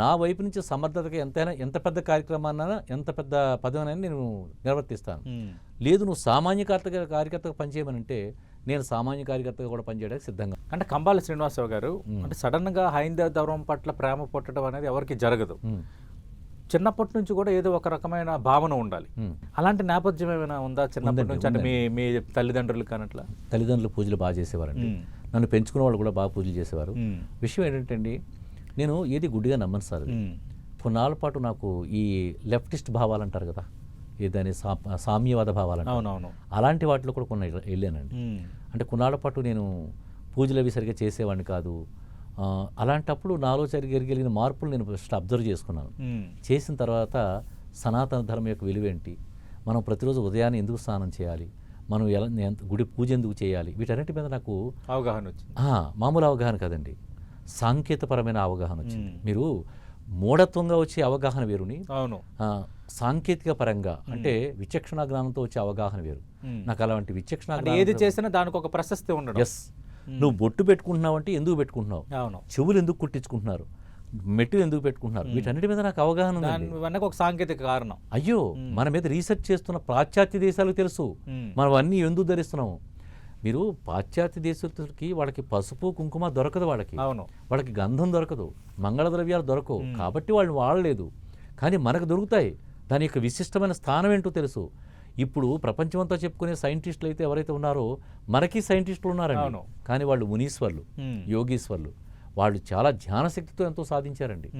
నా వైపు నుంచి సమర్థతగా ఎంతైనా ఎంత పెద్ద కార్యక్రమాన్నైనా ఎంత పెద్ద పదవినైనా నేను నిర్వర్తిస్తాను. లేదు నువ్వు సామాన్య కార్యకర్త కార్యకర్తగా పనిచేయమనంటే నేను సామాన్య కార్యకర్తగా కూడా పనిచేయడానికి సిద్ధంగా అంటే కంబాల శ్రీనివాసరావు గారు. అంటే సడన్గా హైందవ ధర్మం పట్ల ప్రేమ పుట్టడం అనేది ఎవరికి జరగదు చిన్నప్పటి నుంచి కూడా ఏదో ఒక రకమైన భావన ఉండాలి. అలాంటి నేపథ్యం ఏమైనా ఉందా చిన్నప్పటి నుంచి అంటే మీ మీ తల్లిదండ్రులు కానట్లా తల్లిదండ్రులు పూజలు బాగా చేసేవారండి. నన్ను పెంచుకున్న వాళ్ళు కూడా బాగా పూజలు చేసేవారు. విషయం ఏంటంటే అండి నేను ఏది గుడ్డిగా నమ్మను సార్. కొన్నాళ్ళ పాటు నాకు ఈ లెఫ్టిస్ట్ భావాలు అంటారు కదా ఏదని సా సామ్యవాద భావాలు. అవునవును. అలాంటి వాటిలో కూడా కొన్ని వెళ్ళానండి. అంటే కొన్నాళ్ళ పాటు నేను పూజలు అవి సరిగ్గా చేసేవాడిని కాదు. అలాంటప్పుడు నాలో జరిగిన మార్పులు నేను ఫస్ట్ అబ్జర్వ్ చేసుకున్నాను. చేసిన తర్వాత సనాతన ధర్మం యొక్క విలువేంటి మనం ప్రతిరోజు ఉదయాన్నే ఎందుకు స్నానం చేయాలి? మనం ఎలా గుడి పూజ ఎందుకు చేయాలి? వీటన్నిటి మీద నాకు అవగాహన వచ్చింది. మామూలు అవగాహన కదండి. సాంకేతికపరమైన అవగాహన వచ్చింది. మీరు మూఢత్వంగా వచ్చే అవగాహన వేరుని అవును. సాంకేతిక పరంగా అంటే విచక్షణ జ్ఞానంతో వచ్చే అవగాహన వేరు. నాకు అలాంటి విచక్షణ ఏది చేసినా దానికి ఒక ప్రశస్తి ఉండడం. ఎస్ నువ్వు బొట్టు పెట్టుకుంటున్నావు అంటే ఎందుకు పెట్టుకుంటున్నావు? చెవులు ఎందుకు కుట్టించుకుంటున్నారు? మెట్లు ఎందుకు పెట్టుకుంటున్నారు? వీటన్నిటి మీద నాకు అవగాహన ఒక సాంకేతిక కారణం. అయ్యో మన మీద రీసెర్చ్ చేస్తున్న పాశ్చాత్య దేశాలకు తెలుసు. మనం అన్నీ ఎందుకు ధరిస్తున్నాము? మీరు పాశ్చాత్య దేశస్తులకి వాళ్ళకి పసుపు కుంకుమ దొరకదు వాళ్ళకి. అవును. వాళ్ళకి గంధం దొరకదు మంగళ ద్రవ్యాలు దొరకవు కాబట్టి వాళ్ళు వాడలేదు. కానీ మనకు దొరుకుతాయి. దాని యొక్క విశిష్టమైన స్థానం ఏంటో తెలుసు. ఇప్పుడు ప్రపంచమంతా చెప్పుకునే సైంటిస్టులు అయితే ఎవరైతే ఉన్నారో మనకి సైంటిస్టులు ఉన్నారండి. కానీ వాళ్ళు మునీశ్వర్లు. యోగీశ్వర్లు. వాళ్ళు చాలా ధ్యాన శక్తితో ఎంతో సాధించారండి.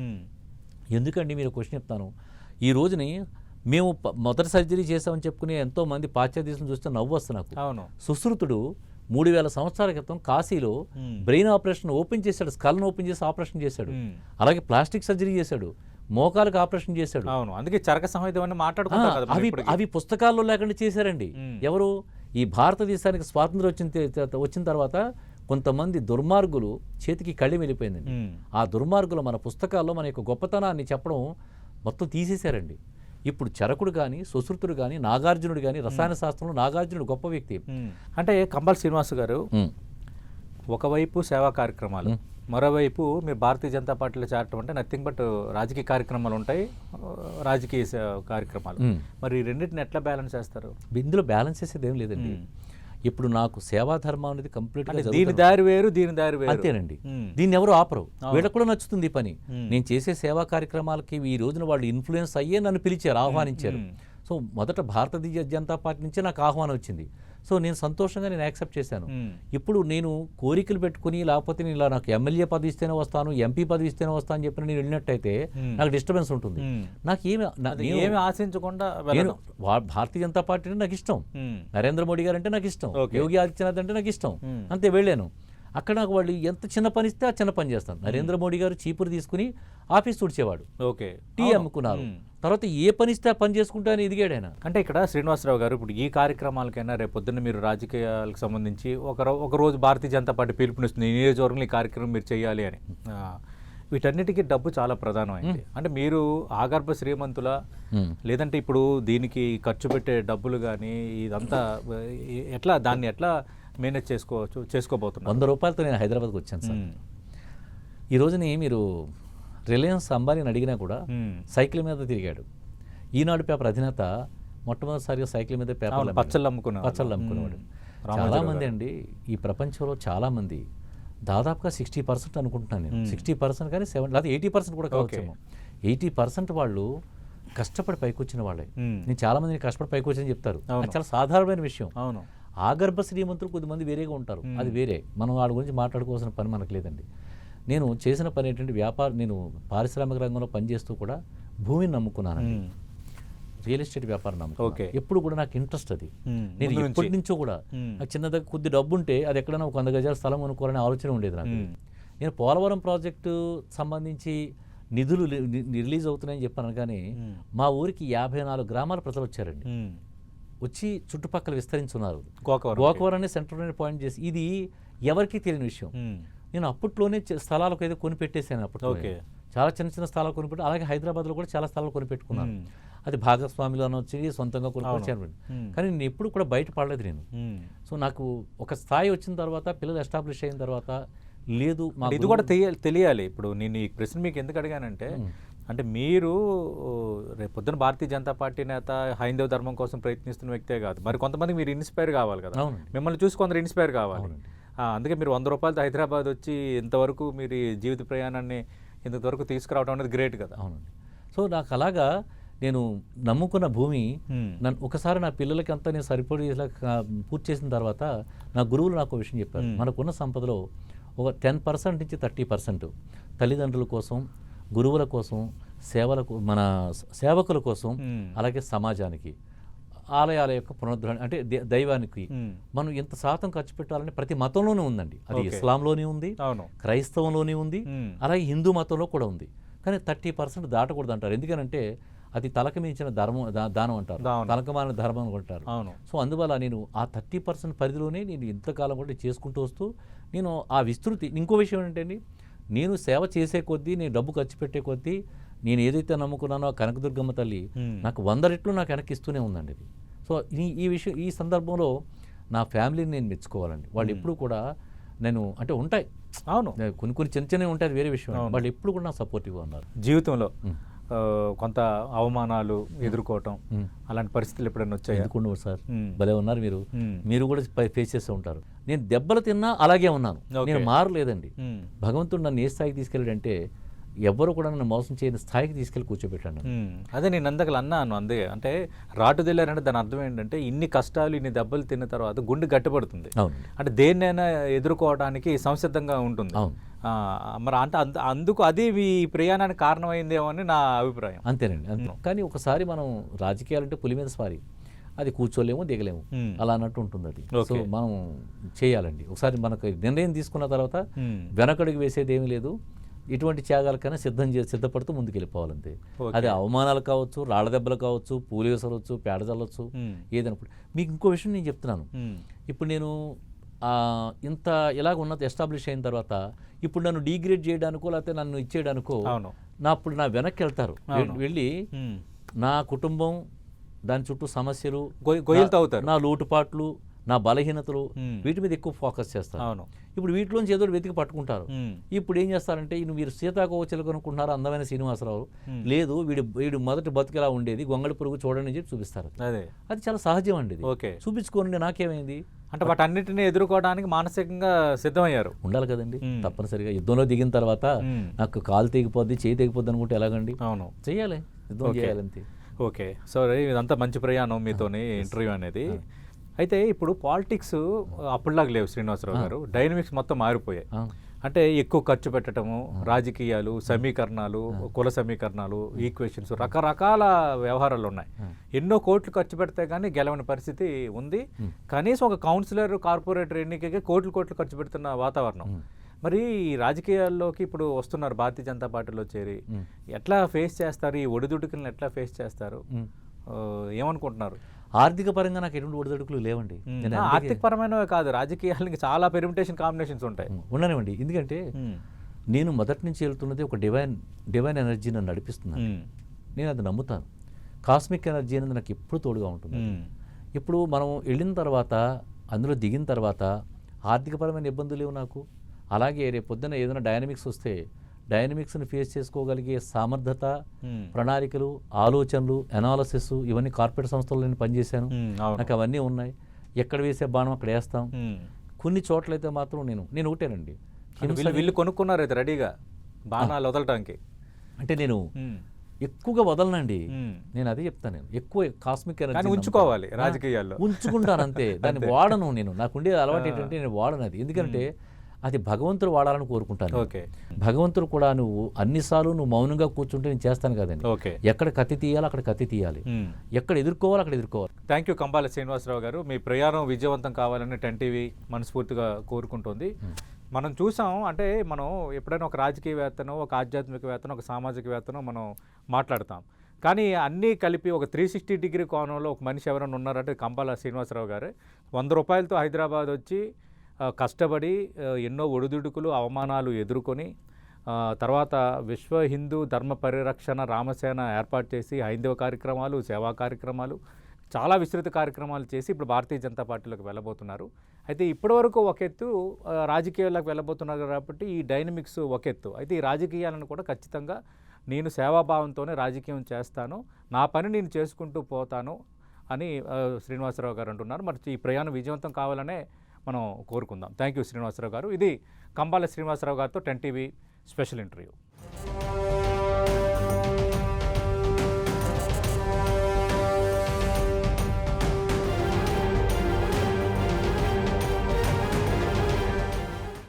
ఎందుకండి మీరు క్వశ్చన్ చెప్తాను? ఈ రోజుని మేము మొదటి సర్జరీ చేసామని చెప్పుకునే ఎంతో మంది పాశ్చాత్య దేశం చూస్తే నవ్వు వస్తుంది నాకు అవును సుశ్రుతుడు మూడు వేల సంవత్సరాల క్రితం కాశీలో. బ్రెయిన్ ఆపరేషన్ ఓపెన్ చేశాడు స్కల్ను ఓపెన్ చేసి ఆపరేషన్ చేశాడు. అలాగే ప్లాస్టిక్ సర్జరీ చేశాడు మోకాలకు ఆపరేషన్ చేశాడు అవును అందుకే చరక సంహితం అవి. అవి పుస్తకాల్లో లేకుండా చేశారండి. ఎవరు ఈ భారతదేశానికి స్వాతంత్రం వచ్చిన వచ్చిన తర్వాత కొంతమంది దుర్మార్గులు చేతికి కళ్ళి వెళ్ళిపోయిందండి. ఆ దుర్మార్గులు మన పుస్తకాల్లో మన యొక్క గొప్పతనాన్ని చెప్పడం మొత్తం తీసేశారండి ఇప్పుడు చరకుడు కానీ సుశ్రుతుడు కానీ నాగార్జునుడు కానీ రసాయన శాస్త్రంలో నాగార్జునుడు గొప్ప వ్యక్తి. అంటే కంబల్ శ్రీనివాస్ గారు ఒకవైపు సేవా కార్యక్రమాలు మ్. మరోవైపు మీరు భారతీయ జనతా పార్టీలో చేరటం అంటే నథింగ్ బట్ రాజకీయ కార్యక్రమాలు ఉంటాయి రాజకీయ కార్యక్రమాలు. మరి రెండింటిని ఎట్లా బ్యాలెన్స్ చేస్తారు ఇందులో బ్యాలెన్స్ చేసేది ఏం లేదండి. ఇప్పుడు నాకు సేవా ధర్మం అనేది కంప్లీట్ దీని దారి వేరు దీని దారి వేరు. అంతేనండి. దీన్ని ఎవరు ఆపరు. వీళ్ళకు కూడా నచ్చుతుంది ఈ పని. నేను చేసే సేవా కార్యక్రమాలకి ఈ రోజున వాళ్ళు ఇన్ఫ్లుయెన్స్ అయ్యే నన్ను పిలిచారు ఆహ్వానించారు. సో మొదట భారతీయ జనతా పార్టీ నుంచే నాకు ఆహ్వానం వచ్చింది. సో నేను సంతోషంగా నేను యాక్సెప్ట్ చేశాను. ఇప్పుడు నేను కోరికలు పెట్టుకుని లేకపోతే నేను ఇలా నాకు ఎమ్మెల్యే పదవి ఇస్తేనే వస్తాను ఎంపీ పదవి ఇస్తేనే వస్తాను అని చెప్పి నేను వెళ్ళినట్టయితే. నాకు డిస్టర్బెన్స్ ఉంటుంది. నాకు ఏమి ఏమి ఆశించకుండా నేను భారతీయ జనతా పార్టీ అంటే నాకు ఇష్టం. నరేంద్ర మోడీ గారు అంటే నాకు ఇష్టం. యోగి ఆదిత్యనాథ్ అంటే నాకు ఇష్టం. అంతే వెళ్ళాను అక్కడ నాకు వాళ్ళు ఎంత చిన్న పని ఇస్తే ఆ చిన్న పని చేస్తాను నరేంద్ర మోడీ గారు చీపురు తీసుకుని ఆఫీస్ తుడిచేవాడు. ఓకే. టీ. అమ్ముకున్నారు. తర్వాత ఏ పని ఇస్తే ఆ పని చేసుకుంటా అని ఎదిగాడు ఆయన. అంటే ఇక్కడ శ్రీనివాసరావు గారు ఇప్పుడు ఈ కార్యక్రమాలకైనా రేపు పొద్దున్న మీరు రాజకీయాలకు సంబంధించి ఒక ఒక రోజు భారతీయ జనతా పార్టీ పిలుపునిస్తుంది. ఈ నియోజకవర్గంలో ఈ కార్యక్రమం మీరు చేయాలి అని. వీటన్నిటికీ డబ్బు చాలా ప్రధానమైంది. అంటే మీరు ఆగర్భ శ్రీమంతుల. లేదంటే ఇప్పుడు దీనికి ఖర్చు పెట్టే డబ్బులు కానీ ఇదంతా ఎట్లా దాన్ని ఎట్లా మేనేజ్ చేసుకోవచ్చు చేసుకోబోతున్నారు. వంద రూపాయలతో నేను హైదరాబాద్కి వచ్చాను సార్. ఈ రోజుని మీరు రిలయన్స్ అంబానీని అడిగినా కూడా. సైకిల్ మీద తిరిగాడు. ఈనాడు పేపర్ అధినేత మొట్టమొదటిసారిగా సైకిల్ మీద పేపర్ పచ్చళ్ళు అమ్ముకునేవాడు. పచ్చళ్ళు అమ్ముకునేవాడు మ్మ్. చాలా రామోజీరావు మంది గారు. అండి ఈ ప్రపంచంలో చాలా మంది దాదాపుగా సిక్స్టీ పర్సెంట్ అనుకుంటున్నాను నేను. సిక్స్టీ పర్సెంట్ కానీ సెవెన్ లేదా ఎయిటీ పర్సెంట్ కూడా కావచ్చేమో ఎయిటీ పర్సెంట్ వాళ్ళు కష్టపడి పైకి వచ్చిన వాళ్ళే. నేను చాలా మందిని కష్టపడి పైకి వచ్చని చెప్తారు చాలా సాధారణమైన విషయం. అవును. ఆగర్భ శ్రీమంతులు కొద్దిమంది వేరేగా ఉంటారు అది వేరే మనం వాడి గురించి మాట్లాడుకోవాల్సిన పని మనకు లేదండి నేను చేసిన పని ఏంటంటే వ్యాపార నేను పారిశ్రామిక రంగంలో పనిచేస్తూ కూడా భూమిని నమ్ముకున్నానండి. రియల్ ఎస్టేట్ వ్యాపారం నమ్ముకున్నాను ఓకే. ఎప్పుడు కూడా నాకు ఇంట్రెస్ట్ అది. నేను. ఎప్పటి నుంచో కూడా. నాకు చిన్న దగ్గర కొద్ది డబ్బు ఉంటే అది ఎక్కడైనా ఒక వంద గజాల స్థలం కొనుక్కోవాలనే ఆలోచన ఉండేది నాకు. నేను పోలవరం ప్రాజెక్టు సంబంధించి నిధులు రిలీజ్ అవుతున్నాయని చెప్పాను కానీ. మా ఊరికి యాభై నాలుగు గ్రామాల ప్రజలు వచ్చారండి. వచ్చి చుట్టుపక్కల విస్తరించున్నారు గోకవరం గోకవరాన్ని సెంటర్ పాయింట్ చేసి ఇది ఎవరికీ తెలియని విషయం. నేను అప్పట్లోనే స్థలాలకు అయితే కొనిపెట్టేశాను అప్పట్లో ఓకే. చాలా చిన్న చిన్న స్థలాలు కొనిపెట్టి అలాగే హైదరాబాద్లో కూడా చాలా స్థలాలు కొనిపెట్టుకున్నాను. అది భాగస్వామిలో వచ్చి సొంతంగా కొనుక్కొచ్చాను. కానీ నేను ఎప్పుడు కూడా బయట పడలేదు నేను. సో నాకు ఒక స్థాయి వచ్చిన తర్వాత పిల్లలు ఎస్టాబ్లిష్ అయిన తర్వాత లేదు ఇది కూడా తెలియ- తెలియాలి ఇప్పుడు నేను ఈ ప్రశ్న మీకు ఎందుకు అడిగానంటే అంటే మీరు రేపు పొద్దున భారతీయ జనతా పార్టీ నేత హైందవ ధర్మం కోసం ప్రయత్నిస్తున్న వ్యక్తే కాదు. మరి కొంతమంది మీరు ఇన్స్పైర్ కావాలి కదా. మిమ్మల్ని చూసి కొందరు ఇన్స్పైర్ కావాలి. అందుకే మీరు వంద రూపాయలతో హైదరాబాద్ వచ్చి ఇంతవరకు మీరు జీవిత ప్రయాణాన్ని ఇంతవరకు తీసుకురావడం అనేది గ్రేట్ కదా. అవునండి. సో నాకు అలాగా నేను నమ్ముకున్న భూమి. నన్ను ఒకసారి నా పిల్లలకి అంతా నేను సరిపడి పూర్తి చేసిన తర్వాత నా గురువులు నాకు విషయం చెప్పారు. మనకున్న సంపదలో ఒక టెన్ పర్సెంట్ నుంచి థర్టీ పర్సెంట్ తల్లిదండ్రుల కోసం గురువుల కోసం సేవలకు మన సేవకుల కోసం. అలాగే సమాజానికి ఆలయాల యొక్క పునరుద్ధరణ అంటే దైవానికి. మనం ఎంత శాతం ఖర్చు పెట్టాలని ప్రతి మతంలోనే ఉందండి అది. ఇస్లాంలోనే ఉంది క్రైస్తవంలోనే ఉంది. అలాగే హిందూ మతంలో కూడా ఉంది కానీ థర్టీ పర్సెంట్ దాటకూడదు అంటారు ఎందుకనంటే అది తలకు మించిన ధర్మం దానం అంటారు. తలకమాన ధర్మం అంటారు అవును సో అందువల్ల నేను ఆ థర్టీ పర్సెంట్ పరిధిలోనే నేను ఇంతకాలం కూడా చేసుకుంటూ వస్తూ నేను ఆ విస్తృతి ఇంకో విషయం ఏంటండి నేను సేవ చేసే కొద్దీ నేను డబ్బు ఖర్చు పెట్టే కొద్దీ నేను ఏదైతే నమ్ముకున్నానో ఆ కనకదుర్గమ్మ తల్లి. నాకు వంద రెట్లు నాకు వెనక్కి ఇస్తూనే ఉందండి ఇది. సో ఈ ఈ విషయం ఈ సందర్భంలో నా ఫ్యామిలీని నేను మెచ్చుకోవాలండి. వాళ్ళు ఎప్పుడు కూడా నేను అంటే ఉంటాయి. అవును. కొన్ని కొన్ని చిన్న చిన్నవి ఉంటాయి వేరే విషయం. వాళ్ళు ఎప్పుడు కూడా నాకు సపోర్టివ్గా ఉన్నారు జీవితంలో. కొంత అవమానాలు ఎదుర్కోవటం. అలాంటి పరిస్థితులు ఎప్పుడైనా వచ్చాయా? ఎందుకు ఉండవు సార్. భలే ఉన్నారు మీరు. మీరు కూడా ఫేస్ చేస్తూ ఉంటారు. నేను దెబ్బలు తిన్నా అలాగే ఉన్నాను. నేను మారలేదండి. భగవంతుడు నన్ను ఏ స్థాయికి తీసుకెళ్ళాడంటే ఎవ్వరు కూడా నన్ను మోసం చేయని స్థాయికి తీసుకెళ్ళి కూర్చోబెట్టాను. అదే నేను అందకలు అన్నాను అందుకే అంటే రాటు తెల్లారంటే దాని అర్థం ఏంటంటే ఇన్ని కష్టాలు ఇన్ని దెబ్బలు తిన్న తర్వాత గుండె గట్టిపడుతుంది. అంటే దేన్నైనా ఎదుర్కోవడానికి సంసిద్ధంగా ఉంటుంది. మరి అంటే అంద- అందుకు అది మీ ప్రయాణానికి కారణమైందేమో అని నా అభిప్రాయం అంతేనండి అంతే కానీ ఒకసారి మనం రాజకీయాలంటే పులి మీద స్వారీ అది కూర్చోలేము దిగలేము. అలా అన్నట్టు ఉంటుంది అది సో. మనం చేయాలండి ఒకసారి మనకు నిర్ణయం తీసుకున్న తర్వాత. వెనకడుగు వేసేది ఏమీ లేదు ఇటువంటి త్యాగాలకైనా సిద్ధం చే సిద్ధపడుతూ ముందుకు వెళ్ళిపోవాలంతే. అది అవమానాలు కావచ్చు రాళ్ళ దెబ్బలు కావచ్చు పూలు వేసవచ్చు పేడ చల్లవచ్చు. ఏదైనప్పుడు మీకు ఇంకో విషయం నేను చెప్తున్నాను. ఇప్పుడు నేను ఇంత ఇలాగ ఉన్నత ఎస్టాబ్లిష్ అయిన తర్వాత ఇప్పుడు నన్ను డిగ్రేడ్ చేయడానికో లేకపోతే నన్ను ఇచ్చేయడానికో నా అప్పుడు నా వెనక్కి వెళ్తారు. వెళ్ళి. నా కుటుంబం దాని చుట్టూ సమస్యలు తవ్వుతారు. నా లోటుపాట్లు నా బలహీనతలు. వీటి మీద ఎక్కువ ఫోకస్ చేస్తారు. అవును. ఇప్పుడు వీటిలోంచి ఏదో వెతికి పట్టుకుంటారు. ఇప్పుడు ఏం చేస్తారంటే ఈయన మీరు సీతాకోవచిలకు అనుకుంటున్నారు అందమైన శ్రీనివాసరావు. లేదు వీడు వీడు మొదటి బతుకులా ఉండేది? గొంగళి పురుగు చూడండి అని చెప్పి చూపిస్తారు. అదే. అది చాలా సహజం అండి ఓకే. చూపించుకోండి నాకేమైంది? అంటే వాటన్నిటిని ఎదుర్కోవడానికి మానసికంగా సిద్ధమయ్యారు. ఉండాలి కదండి. తప్పనిసరిగా యుద్ధంలో దిగిన తర్వాత. నాకు కాలు తెగిపోద్ది చేయి తెగిపోద్ది అనుకుంటే ఎలాగండి? అవును. చెయ్యాలి. యుద్ధం. చేయాలంతే ఓకే. సరే ఇదంతా మంచి ప్రయాణం మీతోని ఇంటర్వ్యూ అనేది. అయితే ఇప్పుడు పాలిటిక్స్ అప్పుడులాగా లేవు శ్రీనివాసరావు గారు. డైనమిక్స్ మొత్తం మారిపోయాయి. అంటే ఎక్కువ ఖర్చు పెట్టడము రాజకీయాలు సమీకరణాలు కుల సమీకరణాలు ఈక్వేషన్స్ రకరకాల వ్యవహారాలు ఉన్నాయి. ఎన్నో కోట్లు ఖర్చు పెడితే కానీ గెలవని పరిస్థితి ఉంది. కనీసం ఒక కౌన్సిలర్ కార్పొరేటర్ ఎన్నికకి కోట్లు కోట్లు ఖర్చు పెడుతున్న వాతావరణం. మరి ఈ రాజకీయాల్లోకి ఇప్పుడు వస్తున్నారు భారతీయ జనతా పార్టీలో చేరి. ఎట్లా ఫేస్ చేస్తారు? ఈ ఒడిదుడుకులను ఎట్లా ఫేస్ చేస్తారు? ఏమనుకుంటున్నారు? ఆర్థిక పరంగా నాకు ఎటువంటి ఒడిదొడుకులు లేవండి ఆర్థిక పరమైనవే కాదు రాజకీయాలకి చాలా పెర్మిటేషన్ కాంబినేషన్స్ ఉంటాయి. ఉండనివ్వండి ఎందుకంటే. నేను మొదటి నుంచి వెళ్తున్నది ఒక డివైన్ డివైన్ ఎనర్జీ నన్ను నడిపిస్తున్నాను. నేను అది నమ్ముతాను కాస్మిక్ ఎనర్జీ అనేది నాకు ఎప్పుడు తోడుగా ఉంటుంది. ఇప్పుడు మనం వెళ్ళిన తర్వాత అందులో దిగిన తర్వాత ఆర్థికపరమైన ఇబ్బందులు లేవు నాకు అలాగే రేపు పొద్దున ఏదైనా డైనమిక్స్ వస్తే డైనమిక్స్ని ఫేస్ చేసుకోగలిగే సామర్థ్యత. ప్రణాళికలు ఆలోచనలు అనాలసిస్ ఇవన్నీ కార్పొరేట్ సంస్థల్లో నేను పనిచేశాను. నాకు అవన్నీ ఉన్నాయి. ఎక్కడ వేసే బాణం అక్కడ వేస్తాం. కొన్ని చోట్లయితే మాత్రం నేను నేను ఒకటేనండి. వీళ్ళు కొనుక్కున్నారు అయితే రెడీగా? బాణాలు వదలటానికి? అంటే నేను. ఎక్కువగా వదలనండి. నేను అదే చెప్తాను నేను. ఎక్కువ కాస్మిక్ ఎనర్జీ ఉంచుకోవాలి రాజకీయాల్లో. ఉంచుకుంటాను అంతే. దాన్ని వాడను నేను. నాకు ఉండే అలవాటు ఏంటంటే నేను వాడను అది ఎందుకంటే అది భగవంతుడు వాడాలని కోరుకుంటాను. ఓకే. భగవంతుడు కూడా నువ్వు అన్నిసార్లు నువ్వు మౌనంగా కూర్చుంటే నేను చేస్తాను కదండి. ఓకే. ఎక్కడ కత్తి తీయాలి అక్కడ కత్తి తీయాలి. ఎక్కడ ఎదుర్కోవాలి అక్కడ ఎదుర్కోవాలి. థ్యాంక్ యూ కంబాల శ్రీనివాసరావు గారు. మీ ప్రయాణం విజయవంతం కావాలని టెన్ టీవీ మనస్ఫూర్తిగా కోరుకుంటుంది. మనం చూసాం అంటే మనం ఎప్పుడైనా ఒక రాజకీయవేత్తనో ఒక ఆధ్యాత్మికవేత్తనో ఒక సామాజికవేత్తనో మనం మాట్లాడతాం. కానీ అన్నీ కలిపి ఒక త్రీ సిక్స్టీ డిగ్రీ కోణంలో ఒక మనిషి ఎవరైనా ఉన్నారంటే కంబాల శ్రీనివాసరావు గారు. వంద రూపాయలతో హైదరాబాద్ వచ్చి కష్టపడి ఎన్నో ఒడిదుడుకులు అవమానాలు ఎదుర్కొని తర్వాత విశ్వ హిందూ ధర్మ పరిరక్షణ రామసేన ఏర్పాటు చేసి హైందవ కార్యక్రమాలు సేవా కార్యక్రమాలు చాలా విస్తృత కార్యక్రమాలు చేసి ఇప్పుడు భారతీయ జనతా పార్టీలోకి వెళ్ళబోతున్నారు. అయితే ఇప్పటివరకు ఒక ఎత్తు రాజకీయాలకు రాజకీయాల్లోకి వెళ్ళబోతున్నారు కాబట్టి ఈ డైనమిక్స్ ఒక ఎత్తు. అయితే ఈ రాజకీయాలను కూడా ఖచ్చితంగా నేను సేవాభావంతోనే రాజకీయం చేస్తాను నా పని నేను చేసుకుంటూ పోతాను అని శ్రీనివాసరావు గారు అంటున్నారు. మరి ఈ ప్రయాణం విజయవంతం కావాలనే మనం కోరుకుందాం. థ్యాంక్ యూ శ్రీనివాసరావు గారు. ఇది కంబాల శ్రీనివాసరావు గారితో టెన్ టీవీ స్పెషల్ ఇంటర్వ్యూ.